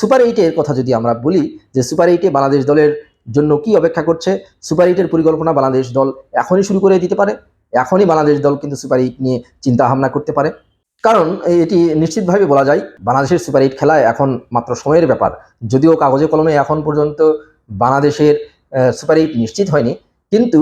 Super এইটের কথা যদি আমরা বলি যে সুপার এইটে বাংলাদেশ দলের জন্য কি অপেক্ষা করছে, সুপার এইটের পরিকল্পনা বাংলাদেশ দল এখনই শুরু করে দিতে পারে, এখনই বাংলাদেশ দল কিন্তু সুপার এইট নিয়ে চিন্তা ভাবনা করতে পারে। কারণ এটি নিশ্চিতভাবে বলা যায়, বাংলাদেশের সুপার এইট খেলায় এখন মাত্র সময়ের ব্যাপার। যদিও কাগজে কলমে এখন পর্যন্ত বাংলাদেশের সুপার এইট নিশ্চিত হয়নি, কিন্তু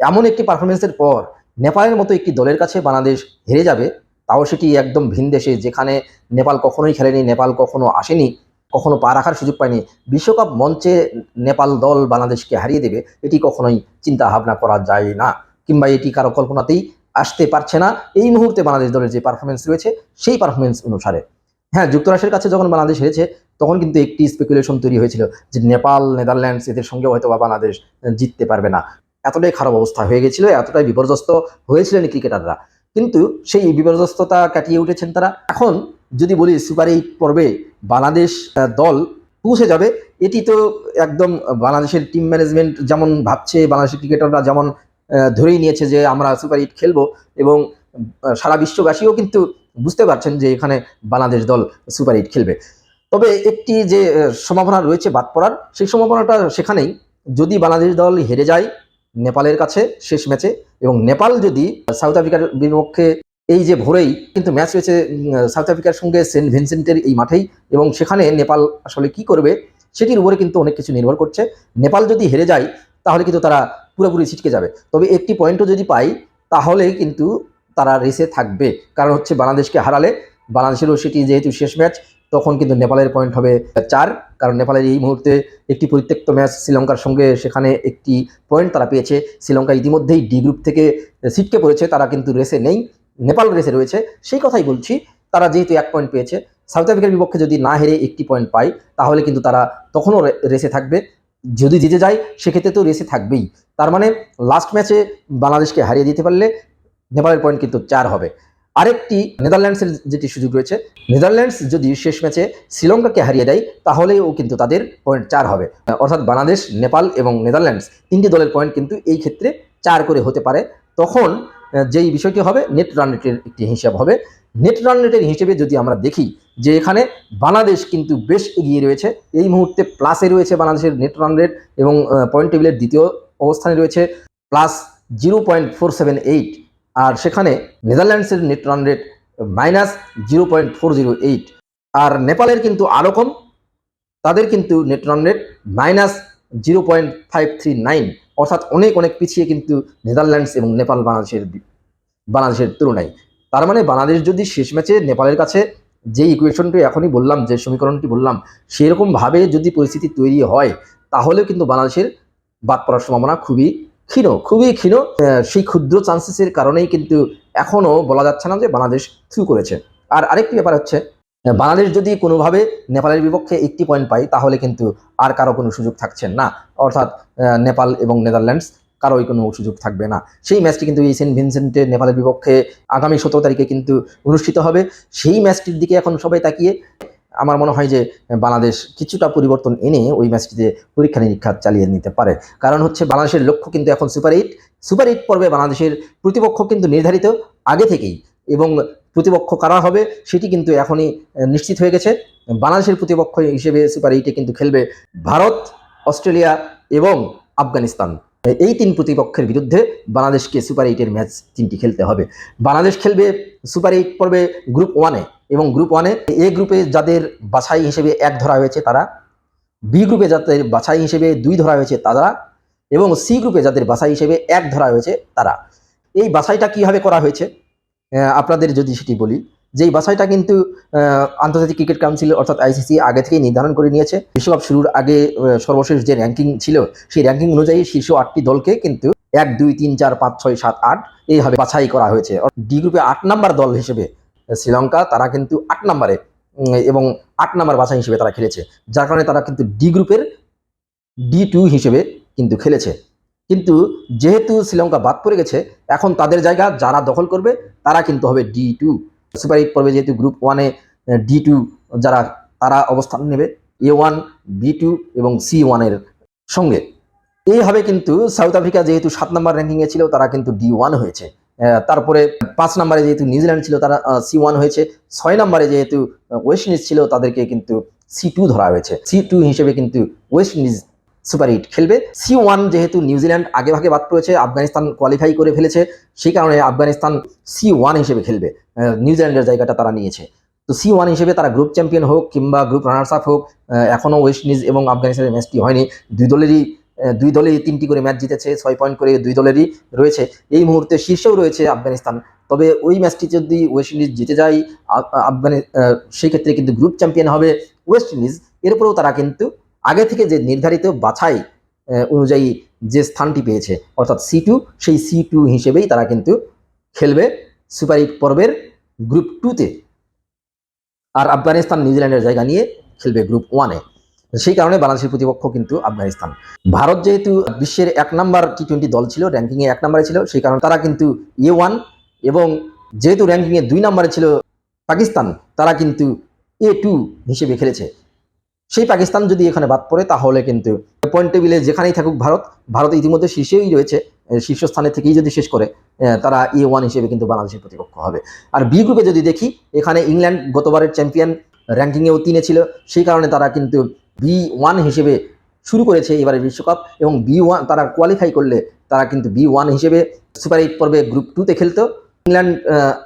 এমন একটি পারফরমেন্সের পর নেপালের মতো একটি দলের কাছে বাংলাদেশ হেরে যাবে, তাও সেটি একদম ভিন দেশে, যেখানে নেপাল কখনোই খেলেনি, নেপাল কখনো আসেনি। কখনো পা রাখার সুযোগ পায়নি। বিশ্বকাপ মঞ্চে নেপাল দল বাংলাদেশকে হারিয়ে দেবে, এটি কখনোই চিন্তা ভাবনা করা যায় না। কিংবা এটি কারও কল্পনাতেই আসতে পারছে না। এই মুহূর্তে বাংলাদেশ দলের যে পারফরমেন্স রয়েছে, সেই পারফরমেন্স অনুসারে। হ্যাঁ যুক্তরাষ্ট্রের কাছে যখন বাংলাদেশ হেরেছে, তখন কিন্তু একটি স্পেকুলেশন তৈরি হয়েছিল যে নেপাল, নেদারল্যান্ডস এদের সঙ্গে হয়তো বা বাংলাদেশ জিততে পারবে না। এতটাই খারাপ অবস্থা হয়ে গেছিল, এতটাই বিপর্যস্ত হয়েছিলেন ক্রিকেটাররা। কিন্তু সেই বিপর্যস্ততা কাটিয়ে উঠেছেন তারা। এখন যদি বলি সুপার এইট পর্বে বাংলাদেশ দল পৌঁছে যাবে। এটি তো একদম বাংলাদেশের টিম ম্যানেজমেন্ট যেমন ভাবছে, বাংলাদেশের ক্রিকেটাররা যেমন ধরেই নিয়েছে যে আমরা সুপার এইট খেলব এবং সারা বিশ্ববাসীও কিন্তু বুঝতে পারছেন যে এখানে বাংলাদেশ দল সুপার এইট খেলবে। তবে একটি যে সম্ভাবনা রয়েছে বাদ পড়ার, সেই সম্ভাবনাটা সেখানেই। যদি বাংলাদেশ দল হেরে যায় নেপালের কাছে শেষ ম্যাচে এবং নেপাল যদি সাউথ আফ্রিকার বিপক্ষে এই যে ভোরেই কিন্তু ম্যাচ রয়েছে সাউথ আফ্রিকার সঙ্গে সেন্ট ভিনসেন্টের এই মাঠেই এবং সেখানে নেপাল আসলে কি করবে সেটির উপরে কিন্তু অনেক কিছু নির্ভর করছে। নেপাল যদি হেরে যায়, তাহলে কিন্তু তারা পুরোপুরি ছিটকে যাবে। তবে একটি পয়েন্টও যদি পাই, তাহলে কিন্তু তারা রেসে থাকবে। কারণ হচ্ছে বাংলাদেশকে হারালে, বাংলাদেশেরও সেটি যেহেতু শেষ ম্যাচ, তখন কিন্তু নেপালের পয়েন্ট হবে চার। কারণ নেপালের এই মুহূর্তে একটি পরিত্যক্ত ম্যাচ শ্রীলঙ্কার সঙ্গে সেখানে একটি পয়েন্ট তারা পেয়েছে। শ্রীলঙ্কা ইতিমধ্যেই ডি গ্রুপ থেকে ছিটকে পড়েছে, তারা কিন্তু রেসে নেই। নেপাল রেসে রয়েছে, সেই কথাই বলছি, তারা যেহেতু এক পয়েন্ট পেয়েছে, সাউথ আফ্রিকার বিপক্ষে যদি না হেরে একটি পয়েন্ট পায়, তাহলে কিন্তু তারা তখনও রেসে থাকবে। যদি জিতে যায়, সেক্ষেত্রে তো রেসে থাকবেই। তার মানে লাস্ট ম্যাচে বাংলাদেশকে হারিয়ে দিতে পারলে নেপালের পয়েন্ট কিন্তু চার হবে। আরেকটি নেদারল্যান্ডসের যেটি সুযোগ রয়েছে, নেদারল্যান্ডস যদি শেষ ম্যাচে শ্রীলঙ্কাকে হারিয়ে দেয়, তাহলেও কিন্তু তাদের পয়েন্ট চার হবে। অর্থাৎ বাংলাদেশ, নেপাল এবং নেদারল্যান্ডস তিনটি দলের পয়েন্ট কিন্তু এই ক্ষেত্রে চার করে হতে পারে। তখন যেই বিষয়টি হবে নেট রান রেটের একটি হিসাব হবে। নেট রান রেটের হিসেবে যদি আমরা দেখি যে এখানে বাংলাদেশ কিন্তু বেশ এগিয়ে রয়েছে, এই মুহূর্তে প্লাসে রয়েছে বাংলাদেশের নেট রান রেট এবং পয়েন্ট টেবিলের দ্বিতীয় অবস্থানে রয়েছে plus zero point four seven eight আর সেখানে নেদারল্যান্ডসের net run rate minus zero point four zero eight আর নেপালের কিন্তু আরও কম, তাদের কিন্তু net run rate minus zero point five three nine অর্থাৎ অনেক অনেক পিছিয়ে কিন্তু নেদারল্যান্ডস এবং নেপাল বাংলাদেশের বাংলাদেশের তুলনায়। তার মানে বাংলাদেশ যদি শেষ ম্যাচে নেপালের কাছে যে ইকুয়েশনটি এখনই বললাম, যে সমীকরণটি বললাম, সেরকমভাবে যদি পরিস্থিতি তৈরি হয়, তাহলেও কিন্তু বাংলাদেশের বাদ পড়ার সম্ভাবনা খুবই ক্ষীণ খুবই ক্ষীণ। সেই ক্ষুদ্র চান্সেসের কারণেই কিন্তু এখনও বলা যাচ্ছে না যে বাংলাদেশ থ্রু করেছে। আর আরেকটি ব্যাপার হচ্ছে বাংলাদেশ যদি কোনোভাবে নেপালের বিপক্ষে একটি পয়েন্ট পায়, তাহলে কিন্তু আর কারও কোনো সুযোগ থাকছে না। অর্থাৎ নেপাল এবং নেদারল্যান্ডস কারোই কোনো সুযোগ থাকবে না। সেই ম্যাচটি কিন্তু এই সেন্ট ভিনসেন্টে নেপালের বিপক্ষে আগামী সতেরো তারিখে কিন্তু অনুষ্ঠিত হবে। সেই ম্যাচটির দিকে এখন সবাই তাকিয়ে আমার মনে হয় যে বাংলাদেশ কিছুটা পরিবর্তন এনে ওই ম্যাচটিতে পরীক্ষা নিরীক্ষা চালিয়ে নিতে পারে। কারণ হচ্ছে বাংলাদেশের লক্ষ্য কিন্তু এখন সুপার এইট সুপার এইট পর্বে বাংলাদেশের প্রতিপক্ষ কিন্তু নির্ধারিত আগে থেকেই এবং প্রতিপক্ষ কারা হবে সেটি কিন্তু এখনই নিশ্চিত হয়ে গেছে। বাংলাদেশের প্রতিপক্ষ হিসেবে সুপার এইটে কিন্তু খেলবে ভারত, অস্ট্রেলিয়া এবং আফগানিস্তান। এই তিন প্রতিপক্ষের বিরুদ্ধে বাংলাদেশকে সুপার এইটের ম্যাচ তিনটি খেলতে হবে। বাংলাদেশ খেলবে সুপার এইট পর্বে গ্রুপ ওয়ানে এবং গ্রুপ ওয়ানে এ গ্রুপে যাদের বাছাই হিসেবে এক ধরা হয়েছে তারা, বি গ্রুপে যাদের বাছাই হিসেবে দুই ধরা হয়েছে তারা এবং সি গ্রুপে যাদের বাছাই হিসেবে এক ধরা হয়েছে তারা। এই বাছাইটা কীভাবে করা হয়েছে? আপনাদের যদি সেটি বলি যে এই বাছাইটা কিন্তু আন্তর্জাতিক ক্রিকেট কাউন্সিল অর্থাৎ আইসিসি আগে থেকেই নির্ধারণ করে নিয়েছে। বিশ্বকাপ শুরুর আগে সর্বশেষ যে র্যাঙ্কিং ছিল, সেই র্যাঙ্কিং অনুযায়ী শীর্ষ আটটি দলকে কিন্তু এক, দুই, তিন, চার, পাঁচ, ছয়, সাত, আট এইভাবে বাছাই করা হয়েছে। ডি গ্রুপে আট নাম্বার দল হিসেবে শ্রীলঙ্কা, তারা কিন্তু আট নাম্বারে এবং আট নাম্বার বাছাই হিসেবে তারা খেলেছে। যার কারণে তারা কিন্তু ডি গ্রুপের ডি টু হিসেবে কিন্তু খেলেছে। কিন্তু যেহেতু শ্রীলঙ্কা বাদ পড়ে গেছে, এখন তাদের জায়গা যারা দখল করবে, তারা কিন্তু হবে ডি টু। সুপার এইট পর্বে যেহেতু গ্রুপ ওয়ানে ডি টু যারা, তারা অবস্থান নেবে এ ওয়ান, বি টু এবং সি ওয়ানের সঙ্গে। এইভাবে কিন্তু সাউথ আফ্রিকা যেহেতু সাত নম্বর র্যাঙ্কিংয়ে ছিল, তারা কিন্তু ডি ওয়ান হয়েছে। তারপরে পাঁচ নম্বরে যেহেতু নিউজিল্যান্ড ছিল, তারা সি ওয়ান হয়েছে। ছয় নম্বরে যেহেতু ওয়েস্ট ইন্ডিজ ছিল, তাদেরকে কিন্তু সি টু ধরা হয়েছে। সি টু হিসেবে কিন্তু ওয়েস্ট ইন্ডিজ সুপার এইট খেলবে। সি ওয়ান যেহেতু নিউজিল্যান্ড আগে ভাগে বাদ পড়েছে আফগানিস্তান কোয়ালিফাই করে ফেলেছে সেই কারণে আফগানিস্তান সি ওয়ান হিসেবে খেলবে। নিউজিল্যান্ডের জায়গাটা তারা নিয়েছে। তো সি ওয়ান হিসেবে তারা গ্রুপ চ্যাম্পিয়ন হোক কিংবা গ্রুপ রানার্স আপ হোক এখনও ওয়েস্ট ইন্ডিজ এবং আফগানিস্তানের ম্যাচটি হয়নি। দুই দলেরই দুই দলেরই তিনটি করে ম্যাচ জিতেছে ছয় পয়েন্ট করে দুই দলেরই রয়েছে। এই মুহূর্তে শীর্ষেও রয়েছে আফগানিস্তান। তবে ওই ম্যাচটি যদি ওয়েস্ট ইন্ডিজ জিতে যায় আফগানি আহ, সেই ক্ষেত্রে কিন্তু গ্রুপ চ্যাম্পিয়ন হবে ওয়েস্ট ইন্ডিজ এরপরেও তারা কিন্তু আগে থেকে যে নির্ধারিত বাছাই অনুযায়ী যে স্থানটি পেয়েছে, অর্থাৎ সি টু সেই সি টু হিসেবেই তারা কিন্তু খেলবে সুপার এইট পর্বের গ্রুপ টুতে আর আফগানিস্তান নিউজিল্যান্ডের জায়গা নিয়ে খেলবে গ্রুপ ওয়ানে সেই কারণে বাংলাদেশের প্রতিপক্ষ কিন্তু আফগানিস্তান। ভারত যেহেতু বিশ্বের এক নাম্বার টি টোয়েন্টি দল ছিল র্যাঙ্কিংয়ে এক নম্বরে ছিল, সেই কারণে তারা কিন্তু এ ওয়ান এবং যেহেতু র্যাঙ্কিংয়ে দুই নম্বরে ছিল পাকিস্তান, তারা কিন্তু এ টু হিসেবে খেলেছে। সেই পাকিস্তান যদি এখানে বাদ পড়ে, তাহলে কিন্তু পয়েন্ট টেবিলে যেখানেই থাকুক ভারত ভারত ইতিমধ্যে শীর্ষেই রয়েছে শীর্ষস্থানে থেকেই যদি শেষ করে তারা এ ওয়ান হিসেবে কিন্তু বাংলাদেশের প্রতিপক্ষ হবে। আর বি গ্রুপে যদি দেখি, এখানে ইংল্যান্ড গতবারের চ্যাম্পিয়ন র্যাঙ্কিংয়েও তিনে ছিল, সেই কারণে তারা কিন্তু বি ওয়ান হিসেবে শুরু করেছে এবারের বিশ্বকাপ এবং বি ওয়ান তারা কোয়ালিফাই করলে তারা কিন্তু বি ওয়ান হিসেবে সুপার এইট পর্বে গ্রুপ টুতে খেলতো। ইংল্যান্ড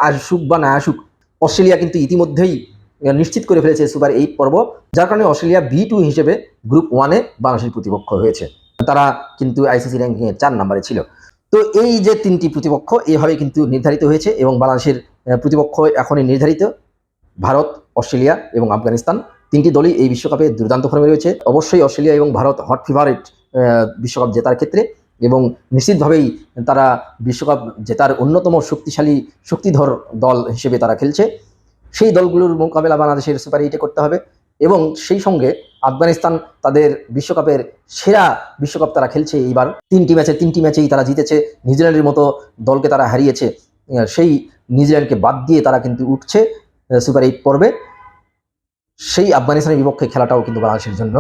আসুক বা না আসুক, অস্ট্রেলিয়া কিন্তু ইতিমধ্যেই নিশ্চিত করে ফেলেছে সুপার এইট পর্ব, যার কারণে অস্ট্রেলিয়া বি টু হিসেবে গ্রুপ ওয়ানে বাংলাদেশের প্রতিপক্ষ হয়েছে। তারা কিন্তু আইসিসি র্যাঙ্কিংয়ে চার নম্বরে ছিল। তো এই যে তিনটি প্রতিপক্ষ এভাবে কিন্তু নির্ধারিত হয়েছে এবং বাংলাদেশের প্রতিপক্ষ এখনই নির্ধারিত। ভারত, অস্ট্রেলিয়া এবং আফগানিস্তান তিনটি দলই এই বিশ্বকাপে দুর্দান্ত ফর্মে রয়েছে। অবশ্যই অস্ট্রেলিয়া এবং ভারত হট ফেভারিট বিশ্বকাপ জেতার ক্ষেত্রে এবং নিশ্চিতভাবেই তারা বিশ্বকাপ জেতার অন্যতম শক্তিশালী, শক্তিধর দল হিসেবে তারা খেলছে। সেই দলগুলোর মোকাবেলা বাংলাদেশের সুপার এইটে করতে হবে। এবং সেই সঙ্গে আফগানিস্তান তাদের বিশ্বকাপের সেরা বিশ্বকাপ তারা খেলছে এইবার। তিনটি ম্যাচে তিনটি ম্যাচেই তারা জিতেছে। নিউজিল্যান্ডের মতো দলকে তারা হারিয়েছে সেই নিউজিল্যান্ডকে বাদ দিয়ে তারা কিন্তু উঠছে সুপার এইট পর্বে। সেই আফগানিস্তানের বিপক্ষে খেলাটাও কিন্তু বাংলাদেশের জন্য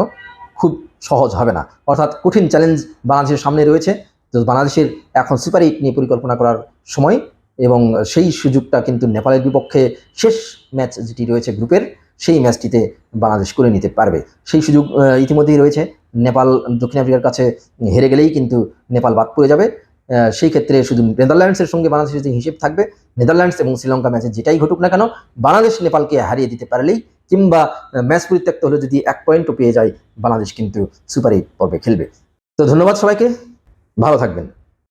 খুব সহজ হবে না। অর্থাৎ কঠিন চ্যালেঞ্জ বাংলাদেশের সামনে রয়েছে। তো বাংলাদেশের এখন সুপার এইট নিয়ে পরিকল্পনা করার সময় এবং সেই সুযোগটা কিন্তু নেপালের বিপক্ষে শেষ ম্যাচ যেটি রয়েছে গ্রুপের, সেই ম্যাচটিতে বাংলাদেশ করে নিতে পারবে। সেই সুযোগ ইতিমধ্যেই রয়েছে। নেপাল দক্ষিণ আফ্রিকার কাছে হেরে গেলেই কিন্তু নেপাল বাদ পড়ে যাবে। সেই ক্ষেত্রে শুধু নেদারল্যান্ডসের সঙ্গে বাংলাদেশের যে হিসেব থাকবে, নেদারল্যান্ডস এবং শ্রীলঙ্কা ম্যাচে যেটাই ঘটুক না কেন, বাংলাদেশ নেপালকে হারিয়ে দিতে পারলেই কিংবা ম্যাচ পরিত্যক্ত হলে যদি এক পয়েন্টও পেয়ে যায়, বাংলাদেশ কিন্তু সুপার এইট পর্বে খেলবে। তো ধন্যবাদ সবাইকে। ভালো থাকবেন।